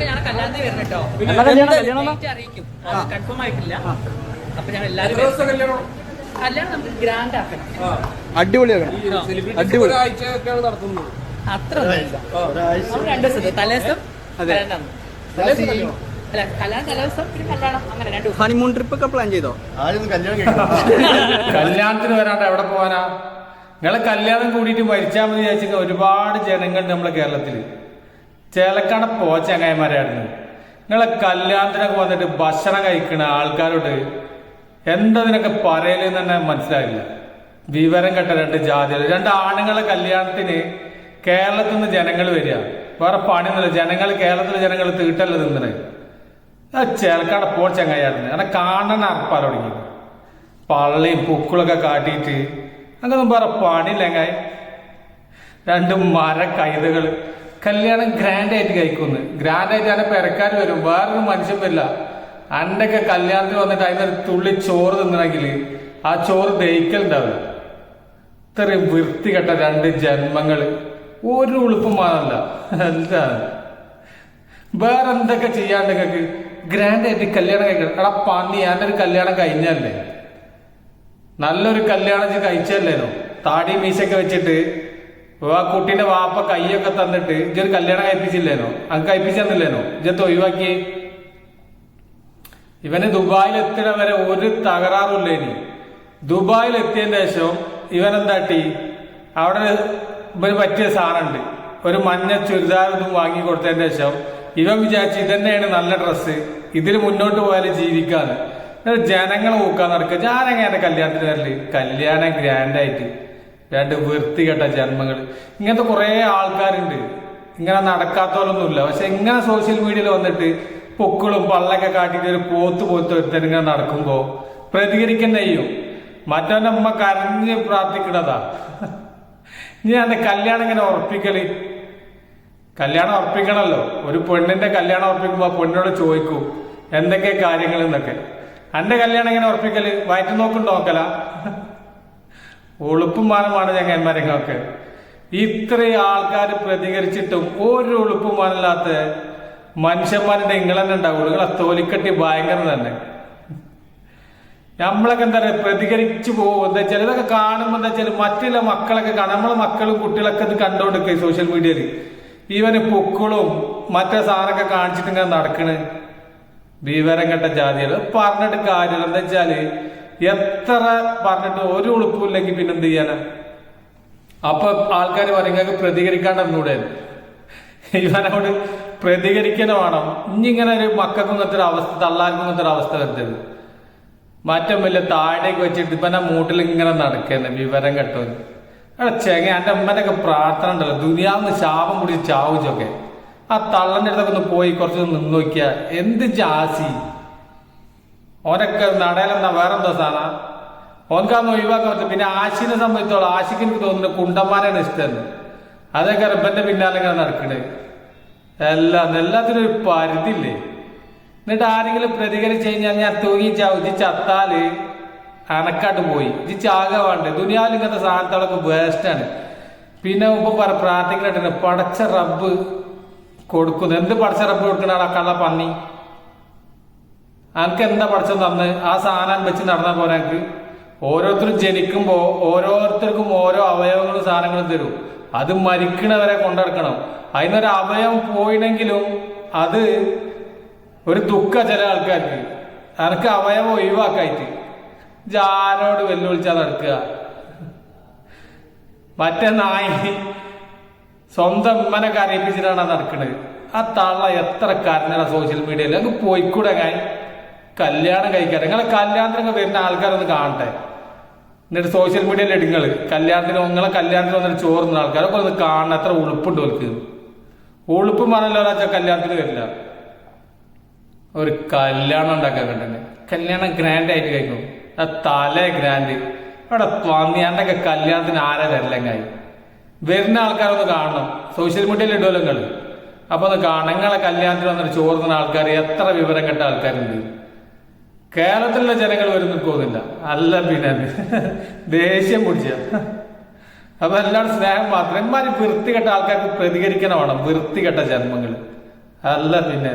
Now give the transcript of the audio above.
ഞങ്ങളുടെ കല്യാണത്തിന് വരണം കേട്ടോ? ഡേറ്റ് അറിയിക്കും. കൺഫേം ആയിട്ടില്ല. അപ്പൊ ഞങ്ങൾ എല്ലാവരും കല്യാണം നമുക്ക് ഗ്രാൻഡ് ആക്കണം. അടിപൊളിയാക്കണം. അടിപൊളി. ഒരാഴ്ചയൊക്കെയാണ് നടത്തുന്നത്. അത്ര ഒന്നുമില്ല നമ്മൾ രണ്ട് തലേദിവസം അതെ. കല്യാണം അല്ല കല്യാണം തലേദിവസം പിന്നെ കല്യാണം അങ്ങനെ രണ്ട് ദിവസം. ഹണിമൂൺ ട്രിപ്പ് ഒക്കെ പ്ലാൻ ചെയ്തോ? ആരും കല്യാണം കഴിക്കണം കല്യാണത്തിന് വരാണ്ട് എവിടെ പോവാനാ? നിങ്ങളെ കല്യാണം കൂടിയിട്ട് മരിച്ചാൽ മതി വിചാരിച്ച ഒരുപാട് ജനങ്ങൾ നമ്മളെ കേരളത്തിൽ. ചേലക്കാട പോ ചങ്ങായിമാരായിരുന്നു. നിങ്ങളെ കല്യാണത്തിനൊക്കെ വന്നിട്ട് ഭക്ഷണം കഴിക്കുന്ന ആൾക്കാരോട് എന്തതിനൊക്കെ പറയലെന്ന് തന്നെ മനസ്സിലായില്ല. വിവരം കെട്ട രണ്ട് ജാതികൾ. രണ്ട് ആണുങ്ങളെ കല്യാണത്തിന് കേരളത്തിൽ നിന്ന് ജനങ്ങൾ വരിക. വേറെ പണിയൊന്നുമില്ല. ജനങ്ങൾ കേരളത്തിലെ ജനങ്ങൾ തീട്ടല്ല തിന്നണേ. ആ ചേലക്കാട പോ ചങ്ങായിരുന്നു അങ്ങനെ കാണാൻ അർപ്പാൻ തുടങ്ങി. പള്ളിയും പൂക്കളൊക്കെ കാട്ടിയിട്ട് അങ്ങനൊന്നും വേറെ പണിയില്ലെങ്കായി രണ്ട് മര കൈതകൾ കല്യാണം ഗ്രാൻഡ് ആയിട്ട് കഴിക്കുന്നു ഗ്രാൻഡ് ആയിട്ട് അതിനെ പെരക്കാർ വരും. വേറൊരു മനുഷ്യൻ വരില്ല. അന്റെയൊക്കെ കല്യാണത്തിൽ വന്നിട്ട് അതിനൊരു തുള്ളി ചോറ് തിന്നണമെങ്കിൽ ആ ചോറ് ദഹിക്കലുണ്ടാവില്ല ഇത്രയും വൃത്തികെട്ട രണ്ട് ജന്മങ്ങൾ ഒരു ഉളുപ്പും മാനല്ല എന്താണ്? വേറെ എന്തൊക്കെ ചെയ്യാണ്ട് ഗ്രാൻഡ് ആയിട്ട് കല്യാണം കഴിക്കണം. എടാ പന്നി എന്റെ ഒരു കല്യാണം കഴിഞ്ഞല്ലേ നല്ലൊരു കല്യാണം കഴിച്ചല്ലേ താടി മീശൊക്കെ വെച്ചിട്ട് ആ കുട്ടീന്റെ വാപ്പ കൈയൊക്കെ തന്നിട്ട് ഇജ്ജൊരു കല്യാണം കഴിപ്പിച്ചില്ലേനോ? അത് കഴിപ്പിച്ചു തന്നില്ലേനോ? ഇജ്ജത്ത് ഒഴിവാക്കി ഇവന് ദുബായിൽ എത്തിയ വരെ ഒരു തകരാറുമില്ല ഇനി ദുബായിൽ എത്തിയതിന് ശേഷം ഇവൻ എന്താട്ടി അവിടെ ഇവന് പറ്റിയ സാറുണ്ട് ഒരു മഞ്ഞ ചുരിദാർ ഇതും വാങ്ങി കൊടുത്തതിന് ശേഷം ഇവൻ വിചാരിച്ചു ഇതന്നെയാണ് നല്ല ഡ്രസ്സ്. ഇതിൽ മുന്നോട്ട് പോയാൽ ജീവിക്കാന്ന്. ജനങ്ങളെ ഊക്കാൻ നടക്കുക ഞാനെങ്ങനെ കല്യാണത്തിന് വരൽ. കല്യാണം ഗ്രാൻഡായിട്ട് രണ്ട് വൃത്തികെട്ട ജന്മങ്ങൾ ഇങ്ങനത്തെ കുറേ ആൾക്കാരുണ്ട്. ഇങ്ങനെ നടക്കാത്തവരൊന്നുമില്ല. പക്ഷെ ഇങ്ങനെ സോഷ്യൽ മീഡിയയിൽ വന്നിട്ട് പൊക്കളും പള്ളൊക്കെ കാട്ടിട്ട് ഒരു പോത്ത് പോത്ത് ഒരുത്തൻ ഇങ്ങനെ നടക്കുമ്പോ പ്രതികരിക്കുന്ന ചെയ്യും. മറ്റവന്റെ അമ്മ കരഞ്ഞ് പ്രാർത്ഥിക്കണതാ. ഇനി അന്റെ കല്യാണം ഇങ്ങനെ ഉറപ്പിക്കൽ? കല്യാണം ഉറപ്പിക്കണല്ലോ. ഒരു പെണ്ണിന്റെ കല്യാണം ഉറപ്പിക്കുമ്പോ പെണ്ണിനോട് ചോദിക്കൂ എന്തൊക്കെ കാര്യങ്ങൾ എന്നൊക്കെ എന്റെ കല്യാണം ഇങ്ങനെ ഉറപ്പിക്കൽ? വയറ്റു നോക്കും നോക്കല ഉളുപ്പും മാനമാണ് ചങ്ങന്മാരൊക്കെ ഇത്രയും ആൾക്കാർ പ്രതികരിച്ചിട്ടും ഒരു ഉളുപ്പും മാനല്ലാത്ത മനുഷ്യന്മാരുടെ ഇങ്ങളെന്നെ ഉണ്ടാവുള്ളൂ. നിങ്ങളെ തോലിക്കെട്ടി ഭയങ്കര തന്നെ. നമ്മളൊക്കെ എന്താ പറയുക പ്രതികരിച്ചു പോകും. എന്താ വെച്ചാൽ ഇതൊക്കെ കാണുമ്പോൾ എന്താ വെച്ചാൽ മറ്റുള്ള മക്കളൊക്കെ നമ്മളെ മക്കളും കുട്ടികളൊക്കെ ഇത് കണ്ടുകൊടുക്കുക സോഷ്യൽ മീഡിയയിൽ ഇവന് പൊക്കളും മറ്റേ സാധനമൊക്കെ കാണിച്ചിട്ട് ഇങ്ങനെ നടക്കണ്. വിവരം കെട്ട ജാതികൾ പറഞ്ഞിട്ട് കാര്യമില്ല. എന്താ വെച്ചാൽ എത്ര പറഞ്ഞിട്ട് ഒരു ഉളുപ്പില്ലെങ്കിൽ പിന്നെ എന്ത് ചെയ്യാനാ? അപ്പൊ ആൾക്കാർ പറയും നിങ്ങൾക്ക് പ്രതികരിക്കാണ്ടെന്നൂടെ ഇവനോട് പ്രതികരിക്കണ വേണം. ഇനിയിങ്ങനെ ഒരു മക്കൾക്കും ഇങ്ങനത്തെ ഒരു അവസ്ഥ തള്ളാർക്കും ഇങ്ങനത്തെ അവസ്ഥ വരുത്തരുത് മാറ്റം വലിയ താഴേക്ക് വെച്ചിട്ട് ഇപ്പനെ മൂട്ടിൽ ഇങ്ങനെ നടക്കുന്നത് വിവരം കെട്ടോന്ന് എടാ ചെങ്ങ എന്റെ അമ്മനൊക്കെ പ്രാർത്ഥന ഉണ്ടല്ലോ. ദുനിയാവിന്ന് ശാപം കുടിച്ച് ചാവിച്ചൊക്കെ ആ തള്ളന്റെ അടുത്തൊക്കെ ഒന്ന് പോയി കുറച്ച് നിന്ന് നോക്കിയ എന്ത് ജാസി? ഓനൊക്കെ നടയിലെന്താ വേറെന്തോ സാധന ഓനക്കാന്ന് ഒഴിവാക്കാൻ പിന്നെ ആശിനെ സംബന്ധിച്ചോളം ആശിക്ക് എനിക്ക് തോന്നുന്നു കുണ്ടന്മാരാണ് ഇഷ്ടം. അതൊക്കെ റബ്ബന്റെ പിന്നാലെ ഇങ്ങനെ നടക്കണേ. എല്ലാം എല്ലാത്തിനും ഒരു പരിധിയില്ലേ? എന്നിട്ട് ആരെങ്കിലും പ്രതികരിച്ചു കഴിഞ്ഞാൽ ഞാൻ തൂങ്ങി ചവിച്ച് ചത്താൽ അനക്കാട്ട് പോയി. ഇത് ചാകെ വേണ്ടേ? ദുനിയാവിൽ ഇങ്ങനത്തെ സാധനത്തോളൊക്കെ വേസ്റ്റാണ് പിന്നെ മുമ്പ് പറ പ്രാർത്ഥിക്കണ പടച്ച റബ്ബ് കൊടുക്കുന്നു. എന്ത് പടച്ച റബ്ബ് കൊടുക്കണ കള്ള പന്നി? അനക്ക് എന്താ പഠിച്ചത് തന്ന് ആ സാധനം വെച്ച് നടന്ന പോലെ എനിക്ക് ഓരോരുത്തരും ജനിക്കുമ്പോ ഓരോരുത്തർക്കും ഓരോ അവയവങ്ങളും സാധനങ്ങളും തരും. അത് മരിക്കണവരെ കൊണ്ടെടുക്കണം. അതിനൊരു അവയവം പോയിണെങ്കിലും അത് ഒരു ദുഃഖ ചില ആൾക്കാർക്ക്. അനക്ക് അവയവം ഒഴിവാക്കായിട്ട്. ജാരോട് വെല്ലുവിളിച്ചാൽ വെല്ലുവിളിച്ചാ നടക്കുക? മറ്റേ നായി സ്വന്തം ഉമ്മനെ കരയിപ്പിച്ചിട്ടാണ് നടക്കുന്നത് ആ തള്ള എത്ര കരഞ്ഞ സോഷ്യൽ മീഡിയയിൽ അങ്ങ് പോയിക്കൂടെ ഞാൻ കല്യാണം കഴിക്കാറ്. നിങ്ങളെ കല്യാണത്തിനൊക്കെ വരുന്ന ആൾക്കാരൊന്ന് കാണട്ടെ. എന്നിട്ട് സോഷ്യൽ മീഡിയയിൽ എടുങ്ങൾ കല്യാണത്തിന് നിങ്ങളെ കല്യാണത്തിന് വന്നിട്ട് ചോറുന്ന ആൾക്കാരൊക്കെ ഒന്ന് കാണണം. എത്ര ഉളുപ്പുണ്ട് ഓർക്ക് ഉളുപ്പ് പറഞ്ഞല്ലോ ഒരാഴ്ച കല്യാണത്തിന് വരില്ല. ഒരു കല്യാണം ഉണ്ടാക്കാൻ കണ്ടെ കല്യാണം ഗ്രാൻഡ് ആയിട്ട് കഴിക്കും. ആ തല ഗ്രാൻഡ് അവിടെ വന്നി എന്തൊക്കെ കല്യാണത്തിന് ആരെ വരലെങ്കായി വരുന്ന ആൾക്കാരൊന്ന് കാണണം. സോഷ്യൽ മീഡിയയിൽ ഇടുമല്ലോ നിങ്ങൾ അപ്പൊ ഒന്ന് കാണണം. കല്യാണത്തിന് വന്നിട്ട് ചോറുന്ന ആൾക്കാർ എത്ര വിവരം കെട്ട ആൾക്കാരുണ്ട്. കേരളത്തിലുള്ള ജനങ്ങൾ വരും നിൽക്കുന്നില്ല. അല്ല പിന്നെ ദേഷ്യം പിടിച്ച. അപ്പൊ എല്ലാവരും സ്നേഹം മാത്രം. എന്മാര് വൃത്തികെട്ട ആൾക്കാർക്ക് പ്രതികരിക്കണം വേണം. വൃത്തികെട്ട ജന്മങ്ങൾ അല്ല പിന്നെ